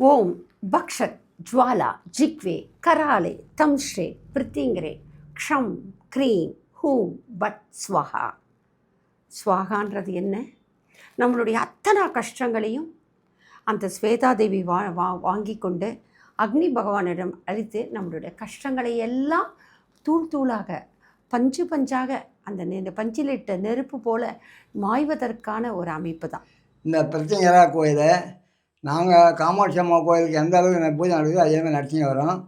Om பக்ஷத் Jwala ஜிக்வே கராலே தம்ஸ்ரே பிரித்திங்கரே க்ஷம் cream whom but ஸ்வஹா. ஸ்வாகான்றது என்ன? நம்மளுடைய அத்தனை கஷ்டங்களையும் அந்த ஸ்வேதாதேவி வா வா வாங்கி கொண்டு அக்னி பகவானிடம் அழித்து நம்மளுடைய கஷ்டங்களை எல்லாம் தூள் தூளாக பஞ்சு பஞ்சாக அந்த நெ பஞ்சிலிட்ட நெருப்பு போல மாய்வதற்கான ஒரு அமைப்பு தான். இந்த பிரச்சனை கோயிலை நாங்கள் காமாட்சி அம்மா கோயிலுக்கு எந்த அளவுக்கு ந- பூஜை நடக்குதோ அதே மாதிரி வரோம்.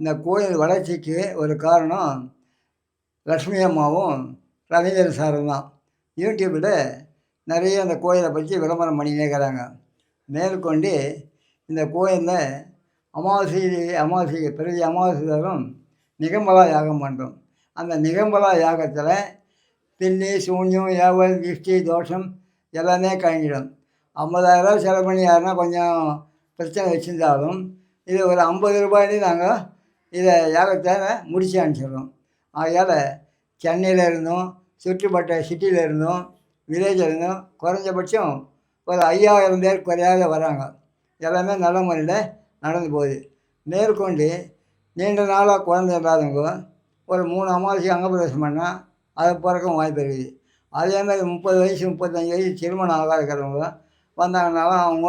இந்த கோயில் வளர்ச்சிக்கு ஒரு காரணம் லக்ஷ்மி அம்மாவும் ரவீந்திர சாரும் தான். யூடியூப்பில் நிறைய அந்த கோயிலை பற்றி விளம்பரம் பண்ணினே இருக்கிறாங்க மேற்கொண்டு இந்த கோயிலில் அமாவாசை அமாவாசை பிறகு அமாவாசை தரும் நிகம்பலா யாகம் பண்ணுறோம் அந்த நிகம்பலா யாகத்தில் பில்லி சூன்யம் ஏவல் திருஷ்டி தோஷம் எல்லாமே கழிஞ்சிடும் ஐம்பதாயிரரூவா செலவு பண்ணி யாருன்னா கொஞ்சம் பிரச்சனை வச்சுருந்தாலும் இது ஒரு ஐம்பது ரூபாயிலே நாங்கள் இதை யாகத்தை முடிச்சு அனுப்பிச்சிடுறோம். ஆகையால் சென்னையில் இருந்தும் சுற்றுப்பட்ட சிட்டியில் இருந்தும் வில்லேஜில் இருந்தும் குறைஞ்சபட்சம் ஒரு ஐயாயிரம் பேர் குறையாத வராங்க. எல்லாமே நல்ல முறையில் நடந்து போகுது. மேற்கொண்டு நீண்ட நாளாக குழந்தை இல்லாதவங்க ஒரு மூணு அமாவாசை அங்கப்பிரவேசம் பண்ணால் அது பிறக்கும் வாய்ப்பு இருக்குது. அதே மாதிரி முப்பது வயசு முப்பத்தஞ்சு வயசு திருமணம் ஆகாத இருக்கிறவங்க வந்தாங்கனாலும் அவங்க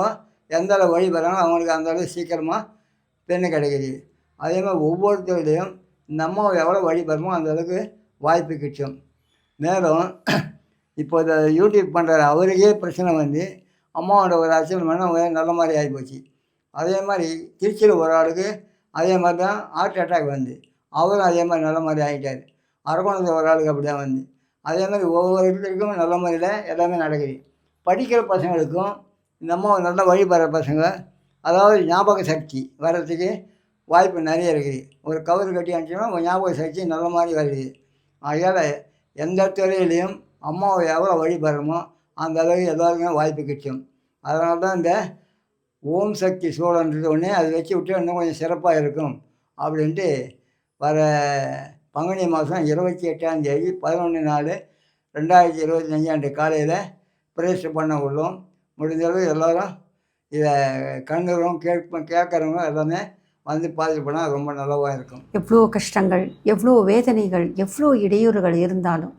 எந்த அளவு வழி பெறாங்களோ அவங்களுக்கு அந்த அளவு சீக்கிரமாக பெண்ணு கிடைக்கிது. அதே மாதிரி ஒவ்வொருத்தருடையும் இந்த எவ்வளோ வழி பெறுமோ அந்த அளவுக்கு வாய்ப்பு கிட்டும் மேலும் இப்போ இந்த யூடியூப் பண்ணுற அவருக்கே பிரச்சனை வந்து அம்மாவோட ஒரு அச்சம் பண்ண நல்ல மாதிரி ஆகிப்போச்சு அதே மாதிரி திருச்சியில் ஒரு ஆளுக்கு அதே மாதிரி தான் ஹார்ட் அட்டாக் வந்து. அவரும் அதே மாதிரி நல்ல மாதிரி ஆகிட்டார். அரக்கோணத்தில் ஒரு ஆளுக்கு அப்படி தான் வந்து. அதே மாதிரி ஒவ்வொருத்தருக்கும் நல்ல முறையில் எல்லாமே நடக்குது. படிக்கிற பசங்களுக்கும் இந்த நல்ல வழி பசங்க. அதாவது ஞாபக சக்தி வர்றதுக்கு வாய்ப்பு நிறைய இருக்குது. ஒரு கவர் கட்டி அனுப்பிச்சோம்னா உங்கள் ஞாபக சக்தி நல்ல மாதிரி வருது. அதனால் எந்த துறையிலையும் அம்மாவை எவ்வளோ வழிபடுறோமோ அந்த அளவுக்கு எல்லாருக்குமே வாய்ப்பு கிடைக்கும். அதனால தான் இந்த ஓம் சக்தி சோழன்றது ஒன்று அதை வச்சு விட்டு இன்னும் கொஞ்சம் சிறப்பாக இருக்கும் அப்படின்ட்டு வர பங்குனி மாதம் இருபத்தி எட்டாம் தேதி பதினொன்று நாலு ரெண்டாயிரத்தி இருபத்தி அஞ்சாண்டு காலையில் பிரதிஷ்டை பண்ண உள்ளோம். முடிஞ்சளவு எல்லோரும் இதை கண்ணுறோம் கேட்ப கேட்குறவங்க எல்லாமே வந்து பார்த்துட்டு போனால் ரொம்ப நல்லவாக இருக்கும். எவ்வளோ கஷ்டங்கள் எவ்வளோ வேதனைகள் எவ்வளோ இடையூறுகள் இருந்தாலும்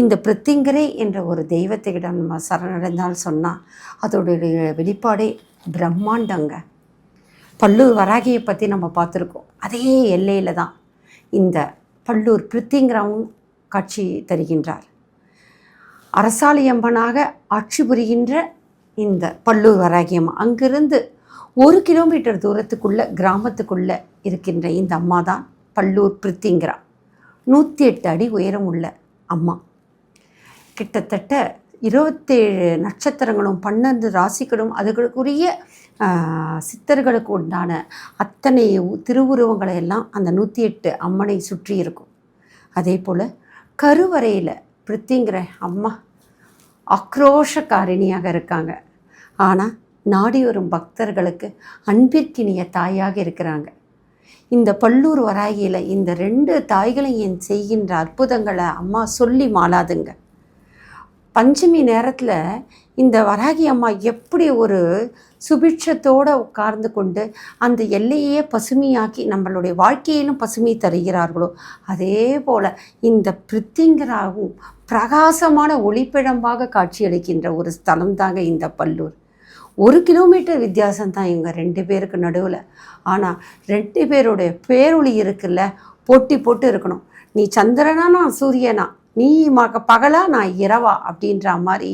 இந்த பிரித்திங்கரே என்ற ஒரு தெய்வத்திடம் நம்ம சரணடைந்தால் சொன்னால் அதோடைய வெளிப்பாடே பிரம்மாண்டங்க. பல்லூர் வராகியை பற்றி நம்ம பார்த்துருக்கோம். அதே எல்லையில் தான் இந்த பல்லூர் பிரித்திங்கிறவும் காட்சி தருகின்றார். அரசாலியம்மனாக ஆட்சி புரிகின்ற இந்த பல்லூர் வராகியம் அங்கிருந்து ஒரு கிலோமீட்டர் தூரத்துக்குள்ள கிராமத்துக்குள்ளே இருக்கின்ற இந்த அம்மா தான் பல்லூர் பிரித்திங்கிறா நூற்றி எட்டு அடி உயரம் உள்ள அம்மா. கிட்டத்தட்ட இருபத்தேழு நட்சத்திரங்களும் பன்னெண்டு ராசிகளும் அதுகளுக்குரிய சித்தர்களுக்கு உண்டான அத்தனை உ- திருவுருவங்களை எல்லாம் அந்த நூற்றி எட்டு அம்மனை சுற்றி இருக்கும். அதே போல் கருவறையில் பிரித்திங்கிற அம்மா ஆக்ரோஷக்காரிணியாக இருக்காங்க. ஆனால் நாடி வரும் பக்தர்களுக்கு அன்பிற்கினிய தாயாக இருக்கிறாங்க. இந்த பல்லூர் வராகியில் இந்த ரெண்டு தாய்களையும் செய்கின்ற அற்புதங்களை அம்மா சொல்லி மாளாதுங்க. பஞ்சமி நேரத்தில் இந்த வராகி அம்மா எப்படி ஒரு சுபிட்சத்தோடு உட்கார்ந்து கொண்டு அந்த எல்லையே பசுமையாக்கி நம்மளுடைய வாழ்க்கையிலும் பசுமை தருகிறார்களோ அதே போல் இந்த பிரித்திங்கராகவும் பிரகாசமான ஒளிப்பிழம்பாக காட்சியளிக்கின்ற ஒரு ஸ்தலம் தாங்க இந்த பல்லூர். ஒரு கிலோமீட்டர் வித்தியாசம் தான் இவங்க ரெண்டு பேருக்கு நடுவில். ஆனால் ரெண்டு பேருடைய பேரொளி இருக்குல்ல போட்டி போட்டு இருக்கணும். நீ சந்திரனா நான் சூரியனா? நீ மக பகலா நான் இரவா அப்படின்ற மாதிரி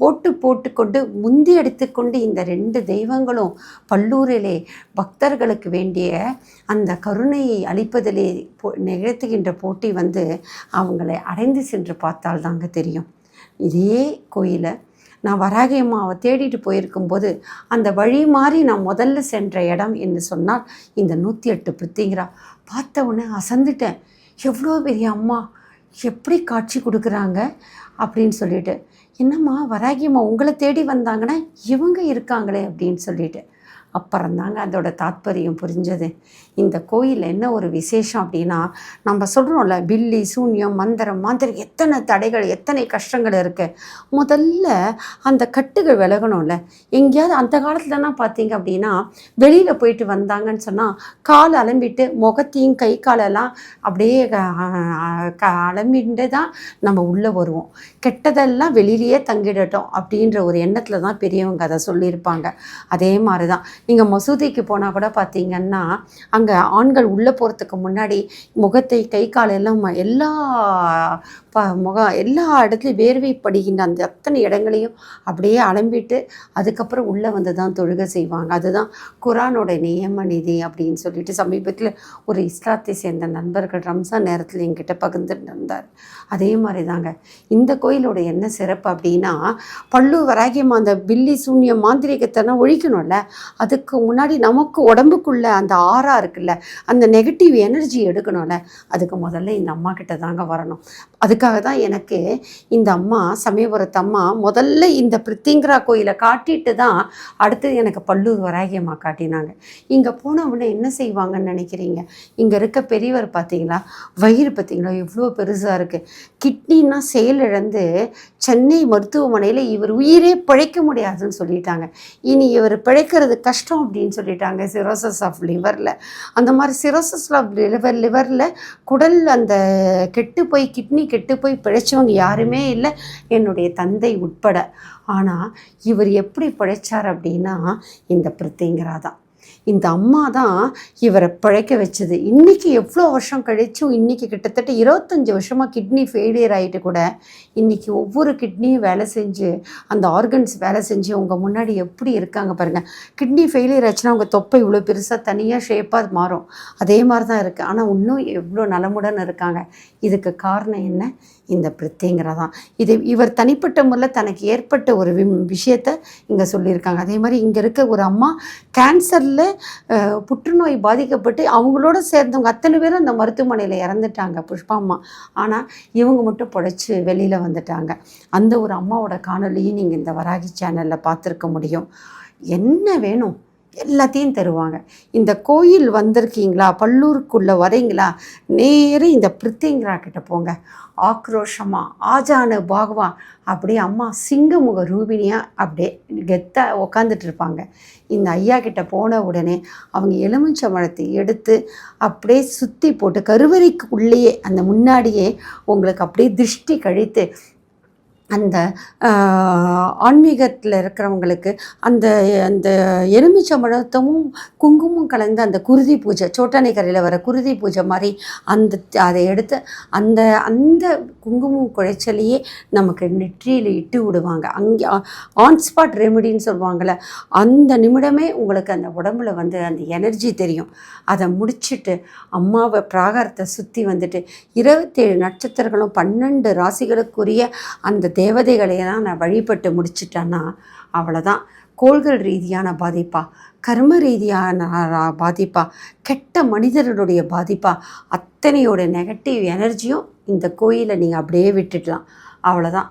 போட்டு போட்டுக்கொண்டு முந்தி எடுத்துக்கொண்டு இந்த ரெண்டு தெய்வங்களும் பல்லூரிலே பக்தர்களுக்கு வேண்டிய அந்த கருணையை அளிப்பதிலே போ நிகழ்த்துகின்ற போட்டி வந்து அவங்களை அடைந்து சென்று பார்த்தால் தாங்க தெரியும். இதே கோயிலை நான் வராகியம்மாவை தேடிட்டு போயிருக்கும்போது அந்த வழி மாறி நான் முதல்ல சென்ற இடம் என்று சொன்னால் இந்த நூற்றி எட்டு பிரித்திங்கிறா பார்த்த உடனே அசந்துட்டேன். எவ்வளோ பெரிய அம்மா. எப்படி காட்சி கொடுக்குறாங்க அப்படின்னு சொல்லிட்டு என்னம்மா வராகியம்மா உங்களை தேடி வந்தாங்கன்னா இவங்க இருக்காங்களே அப்படின்னு சொல்லிட்டு. அப்புறம்தாங்க அதோட தாத்பரியம் புரிஞ்சது. இந்த கோயிலில் என்ன ஒரு விசேஷம் அப்படின்னா நம்ம சொல்கிறோம்ல பில்லி சூன்யம் மந்திரம் மாந்திரம் எத்தனை தடைகள் எத்தனை கஷ்டங்கள் இருக்குது முதல்ல அந்த கட்டுகள் விலகணும்ல. எங்கேயாவது அந்த காலத்துலலாம் பார்த்தீங்க அப்படின்னா வெளியில் போயிட்டு வந்தாங்கன்னு சொன்னால் கால் அலம்பிட்டு முகத்தையும் கை காலெல்லாம் அப்படியே க- க- அலம்பிட்டு தான் நம்ம உள்ளே வருவோம். கெட்டதெல்லாம் வெளியிலேயே தங்கிடட்டும் அப்படின்ற ஒரு எண்ணத்தில் தான் பெரியவங்க அதை சொல்லியிருப்பாங்க. அதே மாதிரி தான் நீங்கள் மசூதிக்கு போனால் கூட பார்த்தீங்கன்னா அங்கே ஆண்கள் உள்ளே போகிறதுக்கு முன்னாடி முகத்தை கை கால் எல்லாம் ம- எல்லா ப முகம் எல்லா இடத்துலையும் வேர்வை படுகின்ற அந்த அத்தனை இடங்களையும் அப்படியே அலம்பிட்டு அதுக்கப்புறம் உள்ளே வந்து தான் தொழுகை செய்வாங்க. அதுதான் குரானோட நியம நிதி அப்படின்னு சொல்லிட்டு சமீபத்தில் ஒரு இஸ்லாத்தை சேர்ந்த நண்பர்கள் ரம்சான் நேரத்தில் எங்கிட்ட பகிர்ந்துட்டு இருந்தார். அதே மாதிரி தாங்க இந்த கோயிலோட என்ன சிறப்பு அப்படின்னா பல்லு வராகியமாக அந்த பில்லி சூன்யம் மாந்திரிகத்தனை ஒழிக்கணும்ல அது அதுக்கு முன்னாடி நமக்கு உடம்புக்குள்ள அந்த ஆறா இருக்குல்ல அந்த நெகட்டிவ் எனர்ஜி எடுக்கணும்ல அதுக்கு முதல்ல இந்த அம்மா கிட்ட தாங்க வரணும். அதுக்காக தான் எனக்கு இந்த அம்மா சமயபுரத்து அம்மா முதல்ல இந்த பிரித்திங்கரா கோயிலை காட்டிட்டு தான் அடுத்தது எனக்கு பல்லூர் வராகியம்மா காட்டினாங்க. இங்கே போன உடனே என்ன செய்வாங்கன்னு நினைக்கிறீங்க? இங்கே இருக்க பெரியவர் பார்த்தீங்களா வயிறு பார்த்தீங்களா எவ்வளோ பெருசாக இருக்குது கிட்னின்னா செயலிழந்து சென்னை மருத்துவமனையில் இவர் உயிரே பிழைக்க முடியாதுன்னு சொல்லிட்டாங்க. இனி இவர் பிழைக்கிறது கஷ்டம். அப்படின்னு சொல்லிட்டாங்க. சிரோசஸ் ஆஃப் லிவரில் அந்த மாதிரி சிரோசஸ் ஆஃப் லிவர் லிவரில் குடல் அந்த கெட்டு போய் கிட்னி கெட்டு போய் பிழைச்சவங்க யாருமே இல்லை. என்னுடைய தந்தை உட்பட. ஆனால் இவர் எப்படி பிழைச்சார் அப்படின்னா இந்த பிரித்திங்கிறா தான் இந்த அம்மா தான் இவரை பிழைக்க வச்சது. இன்றைக்கி எவ்வளோ வருஷம் கழிச்சும் இன்றைக்கி கிட்டத்தட்ட இருபத்தஞ்சி வருஷமாக கிட்னி ஃபெயிலியர் ஆகிட்டு கூட இன்றைக்கி ஒவ்வொரு கிட்னியும் வேலை செஞ்சு அந்த ஆர்கன்ஸ் வேலை செஞ்சு உங்கள் முன்னாடி எப்படி இருக்காங்க பாருங்கள் கிட்னி ஃபெயிலியர் ஆச்சுன்னா உங்கள் தொப்பை இவ்வளோ பெருசாக தனியாக ஷேப்பாக மாறும். அதே மாதிரி தான் இருக்குது ஆனால் இன்னும் எவ்வளோ நலமுடன் இருக்காங்க. இதுக்கு காரணம் என்ன? இந்த பிரித்திங்கிறதான் இது இவர் தனிப்பட்ட முறையில் தனக்கு ஏற்பட்ட ஒரு வி விஷயத்தை இங்கே சொல்லியிருக்காங்க. அதே மாதிரி இங்கே இருக்க ஒரு அம்மா கேன்சரில் புற்றுநோய் பாதிக்கப்பட்டு அவங்களோட சேர்ந்தவங்க அத்தனை பேரும் அந்த மருத்துவமனையில் இறந்துட்டாங்க புஷ்பா அம்மா. ஆனால் இவங்க மட்டும் பொழைச்சி வெளியில் வந்துட்டாங்க. அந்த ஒரு அம்மாவோட காணொலியும் நீங்கள் இந்த வராகி சேனலில் பார்த்துருக்க முடியும். என்ன வேணும்? எல்லாத்தையும் தருவாங்க. இந்த கோயில் வந்திருக்கீங்களா? பல்லூருக்குள்ளே வரீங்களா நேரே இந்த பிரித்திங்கரா கிட்ட போங்க. ஆக்ரோஷமாக ஆஜானு பாகவா அப்படியே அம்மா சிங்கமுக ரூபினியாக அப்படியே கெத்தாக உக்காந்துட்டு இருப்பாங்க. இந்த ஐயா கிட்ட போன உடனே அவங்க எலுமிச்சை மரத்தை எடுத்து அப்படியே சுற்றி போட்டு கருவறைக்கு உள்ளேயே அந்த முன்னாடியே உங்களுக்கு அப்படியே திருஷ்டி கழித்து அந்த ஆன்மீகத்தில் இருக்கிறவங்களுக்கு அந்த அந்த எலுமிச்சம்பழத்தமும் குங்குமம் கலந்து அந்த குருதி பூஜை சோட்டானைக்கரையில் வர குருதி பூஜை மாதிரி அந்த அதை எடுத்து அந்த அந்த குங்குமம் குழைச்சலையே நமக்கு நெற்றியில் இட்டு விடுவாங்க. அங்கே ஆன்ஸ்பாட் ரெமடின்னு ரெமெடின்னு சொல்லுவாங்கள்ல அந்த நிமிடமே உங்களுக்கு அந்த உடம்புல வந்து அந்த எனர்ஜி தெரியும். அதை முடிச்சுட்டு அம்மாவை பிராகாரத்தை சுற்றி வந்துட்டு இருபத்தேழு நட்சத்திரங்களும் பன்னெண்டு ராசிகளுக்குரிய அந்த தேவதைகளையெல்லாம் நான் வழிபட்டு முடிச்சிட்டேன்னா அவ்வளோதான் கோள்கள் ரீதியான பாதிப்பா? கர்ம ரீதியான பாதிப்பா? கெட்ட மனிதர்களுடைய பாதிப்பா? அத்தனையோட நெகட்டிவ் எனர்ஜியும் இந்த கோயிலை நீங்கள் அப்படியே விட்டுடலாம். அவ்வளோதான்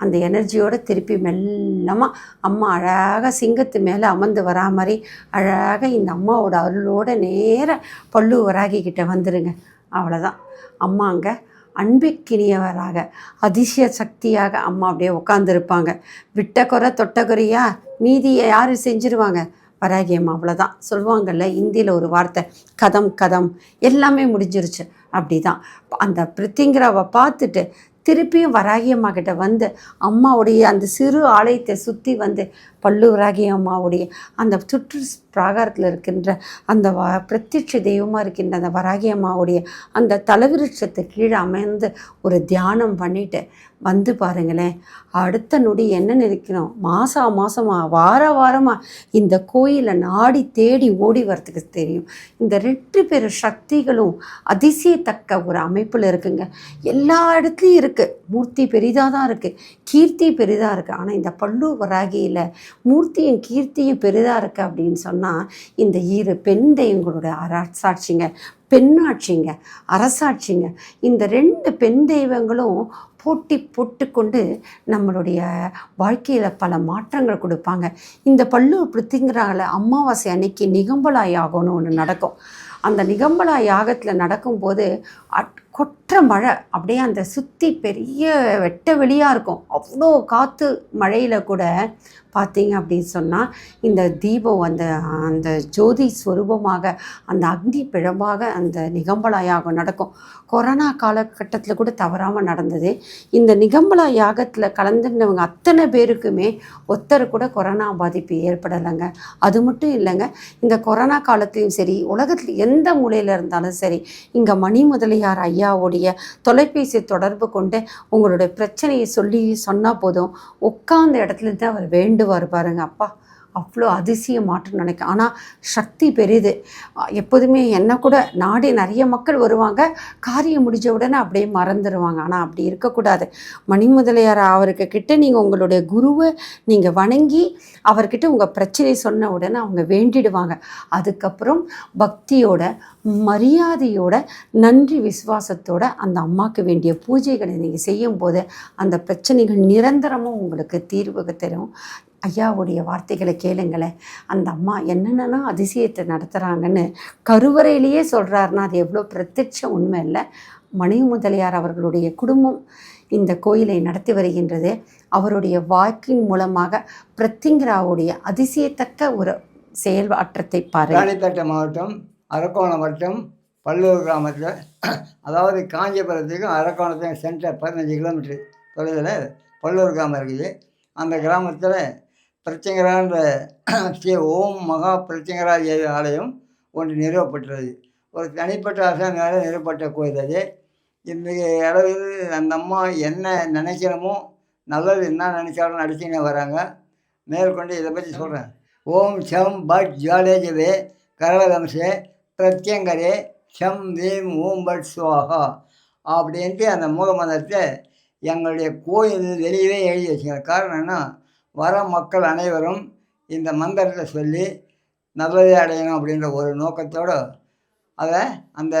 அந்த எனர்ஜியோட திருப்பி மெல்லமாக அம்மா அழகாக சிங்கத்து மேலே அமர்ந்து வரா மாதிரி அழகாக இந்த அம்மாவோட அருளோட நேர பல்லு வராகிக்கிட்ட வந்துடுங்க அவ்வளோதான் அம்மா அங்கே அன்பிற்கினியவராக அதிசய சக்தியாக அம்மா அப்படியே உட்காந்துருப்பாங்க விட்ட குறை தொட்ட குறையா? மீதியை யார் செஞ்சிருவாங்க? அம்மா அவ்வளோதான் சொல்லுவாங்கல்ல இந்தியில் ஒரு வார்த்தை கதம் கதம் எல்லாமே முடிஞ்சிருச்சு. அப்படி தான் அந்த பிரித்திங்கராவை பார்த்துட்டு திருப்பியும் வராகியம்மா கிட்ட வந்து அம்மாவுடைய அந்த சிறு ஆலயத்தை சுற்றி வந்து பல்லு வராகி அம்மாவுடைய அந்த சுற்று பிராகாரத்தில் இருக்கின்ற அந்த வ பிரத்யட்ச தெய்வமாக இருக்கின்ற அந்த வராகி அம்மாவுடைய அந்த தலைவிருட்சத்தை கீழே அமைந்து ஒரு தியானம் பண்ணிட்டு வந்து பாருங்களேன். அடுத்த நொடி என்ன நினைக்கணும்? மாதம் மாதமாக வார வாரமாக இந்த கோயிலை நாடி தேடி ஓடி வரத்துக்கு தெரியும். இந்த ரெண்டு பேர் சக்திகளும் அதிசயத்தக்க ஒரு அமைப்பில் இருக்குங்க. எல்லா இடத்துலையும் இருக்குது மூர்த்தி பெரிதாக தான் இருக்குது கீர்த்தி பெரிதாக இருக்குது ஆனால் இந்த பல்லு வராகியில் மூர்த்தியும் கீர்த்தியும் பெரிதாக இருக்குது அப்படின்னு சொன்னால் இந்த இரு பெண் தெய்வங்களோட அரசாட்சிங்க பெண்ணாட்சிங்க அரசாட்சிங்க. இந்த ரெண்டு பெண் தெய்வங்களும் போட்டி போட்டுக்கொண்டு நம்மளுடைய வாழ்க்கையில் பல மாற்றங்கள் கொடுப்பாங்க. இந்த பல்லூர் பிரித்திங்கிறால அமாவாசை அன்னைக்கு நிகம்பலா யாகம்னு ஒன்று நடக்கும். அந்த நிகம்பலா யாகத்தில் நடக்கும்போது அட் கொற்ற மழை. அப்படியே அந்த சுற்றி பெரிய வெட்ட வெளியாக இருக்கும். அவ்வளோ காற்று மழையில் கூட பார்த்தீங்க அப்படின்னு சொன்னால் இந்த தீபம் அந்த அந்த ஜோதி ஸ்வரூபமாக அந்த அக்னி பிழம்பாக அந்த நிகம்பலா யாகம் நடக்கும். கொரோனா காலகட்டத்தில் கூட தவறாமல் நடந்தது. இந்த நிகம்பலா யாகத்தில் கலந்துனவங்க அத்தனை பேருக்குமே ஒத்தர் கூட கொரோனா பாதிப்பு ஏற்படலைங்க. அது மட்டும் இல்லைங்க இந்த கொரோனா காலத்துலேயும் சரி உலகத்தில் எந்த மூலையில் இருந்தாலும் சரி இங்கே மணி முதலியார் ஐயாவுடைய தொலைபேசி தொடர்பு கொண்டு உங்களுடைய பிரச்சனையை சொல்லி சொன்னால் போதும் உட்கார்ந்த இடத்துல தான் அவர் வேண்டுவார் பாருங்க அப்பா. அவ்வளோ அதிசயம் மாற்றம் நினைக்கும் ஆனால் சக்தி பெரிது எப்போதுமே என்ன கூட நாடி நிறைய மக்கள் வருவாங்க. காரியம் முடிஞ்ச உடனே அப்படியே மறந்துடுவாங்க ஆனால் அப்படி இருக்கக்கூடாது. மணி முதலியார் அவருக்கு கிட்ட நீங்கள் உங்களுடைய குருவை நீங்கள் வணங்கி அவர்கிட்ட உங்கள் பிரச்சனை சொன்ன உடனே அவங்க வேண்டிடுவாங்க. அதுக்கப்புறம் பக்தியோட மரியாதையோட நன்றி விசுவாசத்தோட அந்த அம்மாவுக்கு வேண்டிய பூஜைகளை நீங்கள் செய்யும்போது அந்த பிரச்சனைகள் நிரந்தரமாக உங்களுக்கு தீர்வு தரும். ஐயாவுடைய வார்த்தைகளை கேளுங்களேன். அந்த அம்மா என்னென்னா அதிசயத்தை நடத்துகிறாங்கன்னு கருவறையிலேயே சொல்கிறாருன்னா அது எவ்வளோ பிரத்யட்ச உண்மை இல்லை. மணி முதலியார் அவர்களுடைய குடும்பம் இந்த கோயிலை நடத்தி வருகின்றது. அவருடைய வாக்கின் மூலமாக பிரத்திங்கராவுடைய அதிசயத்தக்க ஒரு செயல்பாற்றத்தை பாரு ராணிப்பேட்டை மாவட்டம் அரக்கோணம் வட்டம் பல்லூர் கிராமத்தில் அதாவது காஞ்சிபுரத்துக்கும் அரக்கோணத்துக்கும் சென்டர் பதினஞ்சு கிலோமீட்டர் தொலைவில் பல்லூர் கிராமம் இருக்குது. அந்த கிராமத்தில் பிரச்சங்கரான்ற ஸ்ரீ ஓம் மகா பிரச்சங்கரா தேவி ஆலயம் ஒன்று நிறுவப்பட்டுள்ளது. ஒரு தனிப்பட்ட அரசாங்கால நிறுவப்பட்ட கோயில் அது. இன்றைய அளவில் அந்த அம்மா என்ன நினைக்கிறோமோ நல்லது என்ன நினைச்சாலும் நடிச்சுன்னு வராங்க. மேற்கொண்டு இதை பற்றி சொல்கிறேன் ஓம் சம் பட் ஜாலேஜவே கரளகம்சே பிரத்யங்கரே சம் வீம் ஓம் பட் சுவாகா அப்படின்ட்டு அந்த மூலமந்திரத்தை எங்களுடைய கோயில் வெளியவே எழுதி வச்சுக்கிறேன் காரணம் என்ன? வர மக்கள் அனைவரும் இந்த மந்திரத்தை சொல்லி நல்லதே அடையணும் அப்படின்ற ஒரு நோக்கத்தோடு அதை அந்த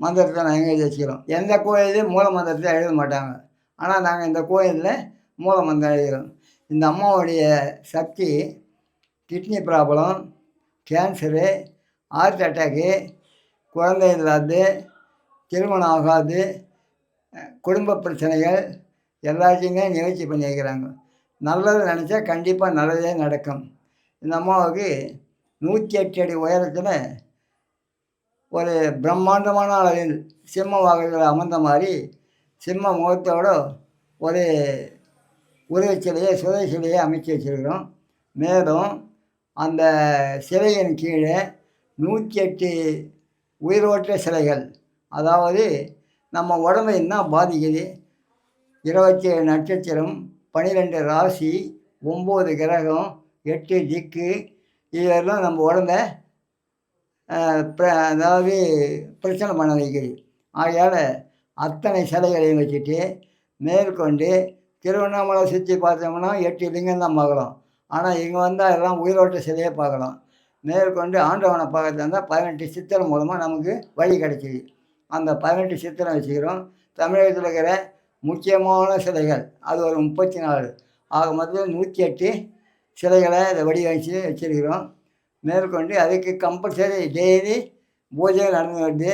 மந்திரத்தை நாங்கள் எழுதி வச்சுக்கிறோம். எந்த கோயிலையும் மூல மந்திரத்தை எழுத மாட்டாங்க. ஆனால் நாங்கள் இந்த கோயிலில் மூல மந்திரம் எழுதுகிறோம். இந்த அம்மாவுடைய சக்தி kidney problem cancer heart attack குழந்தை இல்லாது திருமணம் ஆகாது குடும்ப பிரச்சனைகள் எல்லாத்தையுமே நிகழ்ச்சி பண்ணி வைக்கிறாங்க. நல்லது நினச்சா கண்டிப்பாக நல்லதே நடக்கும். இந்த அம்மாவுக்கு நூற்றி எட்டு அடி உயரத்தில் ஒரு பிரம்மாண்டமான அளவில் சிம்ம வாகனத்தில் அமர்ந்த மாதிரி சிம்ம முகத்தோட ஒரு உருவச்சிலையை சுதை சிலையை அமைச்சு வச்சுருக்கிறோம். மேலும் அந்த சிலையின் கீழே நூற்றி எட்டு உயிரோட்ட சிலைகள். அதாவது நம்ம உடம்பை என்ன பாதிக்குது? இருபத்தி ஏழு நட்சத்திரம் பன்னிரெண்டு ராசி ஒம்பது கிரகம் எட்டு திக்கு இதெல்லாம் நம்ம உடம்ப அதாவது பிரச்சனை பண்ண வைக்குது. ஆகையால் அத்தனை சிலைகளையும் வச்சுட்டு மேற்கொண்டு திருவண்ணாமலை சுற்றி பார்த்தோம்னா எட்டு லிங்கம் தான் பார்க்கலாம். ஆனால் இங்கே வந்தால் எல்லாம் உயிரோட்ட சிலையே பார்க்கலாம். மேற்கொண்டு ஆண்டவனை பார்க்கறது இருந்தால் பதினெட்டு சித்திரம் மூலமாக நமக்கு வழி கிடைச்சிது அந்த பதினெட்டு சித்திரம் வச்சுக்கிறோம். தமிழகத்தில் இருக்கிற முக்கியமான சிலைகள். அது ஒரு முப்பத்தி நாலு ஆக மொத்தம் நூற்றி எட்டு சிலைகளை அதை வடிவமைச்சு வச்சுருக்கிறோம். மேற்கொண்டு அதுக்கு கம்பல்சரி டெய்லி பூஜை நடந்து வருது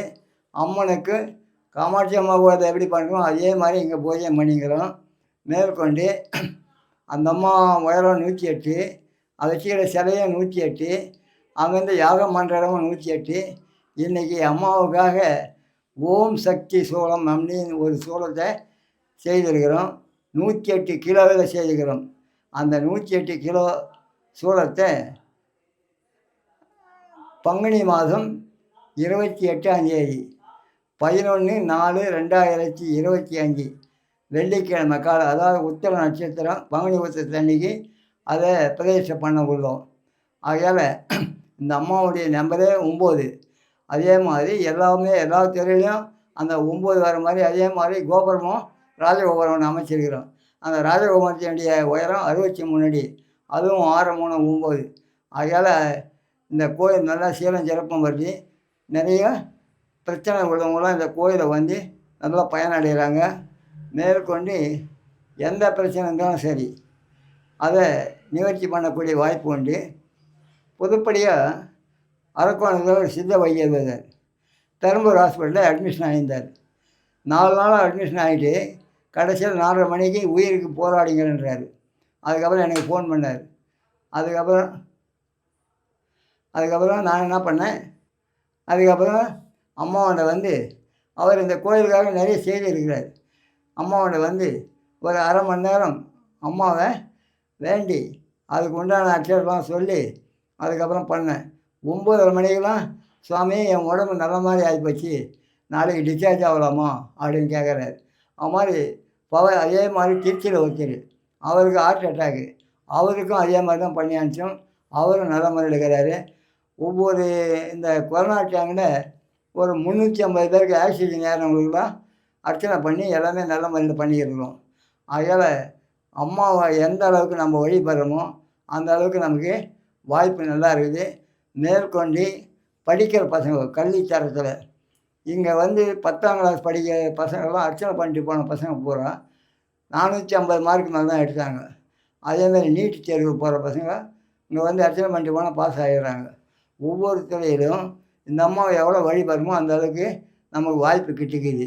அம்மனுக்கு காமாட்சி அம்மா கோயிலை எப்படி பண்ணுறோம் அதே மாதிரி இங்கே பூஜை பண்ணிக்கிறோம். மேற்கொண்டு அந்த அம்மா உயரம் நூற்றி எட்டு அதை வச்சுக்கிற சிலையும் நூற்றி எட்டு அங்கேருந்து யாகம் பண்ணுற நூற்றி எட்டு இன்றைக்கி அம்மாவுக்காக ஓம் சக்தி சோளம் அப்படின்னு ஒரு சோளத்தை செய்திருக்கிறோம். நூற்றி எட்டு கிலோவில் செய்திருக்கிறோம். அந்த நூற்றி எட்டு கிலோ சோளத்தை பங்குனி மாதம் இருபத்தி எட்டாம் தேதி பதினொன்று நாலு ரெண்டாயிரத்தி இருபத்தி அஞ்சு வெள்ளிக்கிழமை காலை அதாவது உத்தர நட்சத்திரம் பங்குனி உத்திரத்து அன்னைக்கு அதை பிரதேசம் பண்ண உள்ளோம். ஆகையால் இந்த அம்மாவுடைய நம்பரே ஒம்பது. அதே மாதிரி எல்லாமே எல்லா துறையிலையும் அந்த ஒம்பது வர மாதிரி அதே மாதிரி கோபுரமும் ராஜகோபுரம் ஒன்று அமைச்சிருக்கிறோம். அந்த ராஜகோபுரத்தினுடைய உயரம் அறுபத்தி மூணு அடி அதுவும் ஆறு மூணு ஒம்பது. ஆகையால் இந்த கோயில் நல்லா சீலம் சிறப்பும் வருது நிறைய பிரச்சனை உள்ளவங்களும் இந்த கோயிலை வந்து நல்லா பயனடைகிறாங்க. மேற்கொண்டு எந்த பிரச்சனை இருந்தாலும் சரி அதை நிவர்த்தி பண்ணக்கூடிய வாய்ப்பு உண்டு. பொதுப்படியாக அரக்கோணத்தில் சித்த வைத்தியர். வந்தார் பெரம்பூர் ஹாஸ்பிட்டலில் அட்மிஷன் ஆகியிருந்தார். நாலு நாளாக அட்மிஷன் ஆகிட்டு கடைசியில் நாலரை மணிக்கு உயிருக்கு போராடிங்கன்றார். அதுக்கப்புறம் எனக்கு ஃபோன் பண்ணார். அதுக்கப்புறம் அதுக்கப்புறம் நான் என்ன பண்ணேன்? அதுக்கப்புறம் அம்மாவோட வந்து அவர் இந்த கோயிலுக்காக நிறைய செய்தி இருக்கிறார். அம்மாவோட வந்து ஒரு அரை மணி நேரம் அம்மாவை வேண்டி அதுக்கு உண்டான அக்ஷரெலாம் சொல்லி அதுக்கப்புறம் பண்ணேன். ஒம்பதரை மணிக்கெலாம் சுவாமி என் உடம்பு நல்ல மாதிரி ஆகிப்போச்சு நாளைக்கு டிஸ்சார்ஜ் ஆகலாமா? அப்படின்னு கேட்குறாரு. அது மாதிரி பவர் அதே மாதிரி திருச்சியில் ஒருத்தர் அவருக்கு ஹார்ட் அட்டாக்கு அவருக்கும் அதே மாதிரி தான் பண்ணி அனுப்பிச்சோம். அவரும் நல்ல முறையில் இருக்கிறாரு. ஒவ்வொரு இந்த கொரோனா டைமில் ஒரு முந்நூற்றி ஐம்பது பேருக்கு ஆக்சிஜன் ஏறினவங்களுக்குலாம் அர்ச்சனை பண்ணி எல்லாமே நல்ல முறையில் பண்ணியிருக்கிறோம். அதனால் அம்மாவை எந்த அளவுக்கு நம்ம வழிபடுறோமோ அந்த அளவுக்கு நமக்கு வாய்ப்பு நல்லா இருக்குது. மேற்கொண்டு படிக்கிற பசங்க கல்வித்தரத்தில் இங்கே வந்து பத்தாம் கிளாஸ் படிக்கிற பசங்கள்லாம் அர்ச்சனை பண்ணிட்டு போன பசங்க பூரா நானூற்றி ஐம்பது மார்க் மேலே தான் எடுத்தாங்க. அதேமாதிரி நீட் தேர்வு போகிற பசங்க இங்கே வந்து அர்ச்சனை பண்ணிட்டு போனால் பாஸ் ஆகிடுறாங்க ஒவ்வொரு துறையிலும் இந்த அம்மாவை எவ்வளோ வழிபடுமோ அந்த அளவுக்கு நமக்கு வாய்ப்பு கிட்டிக்குது.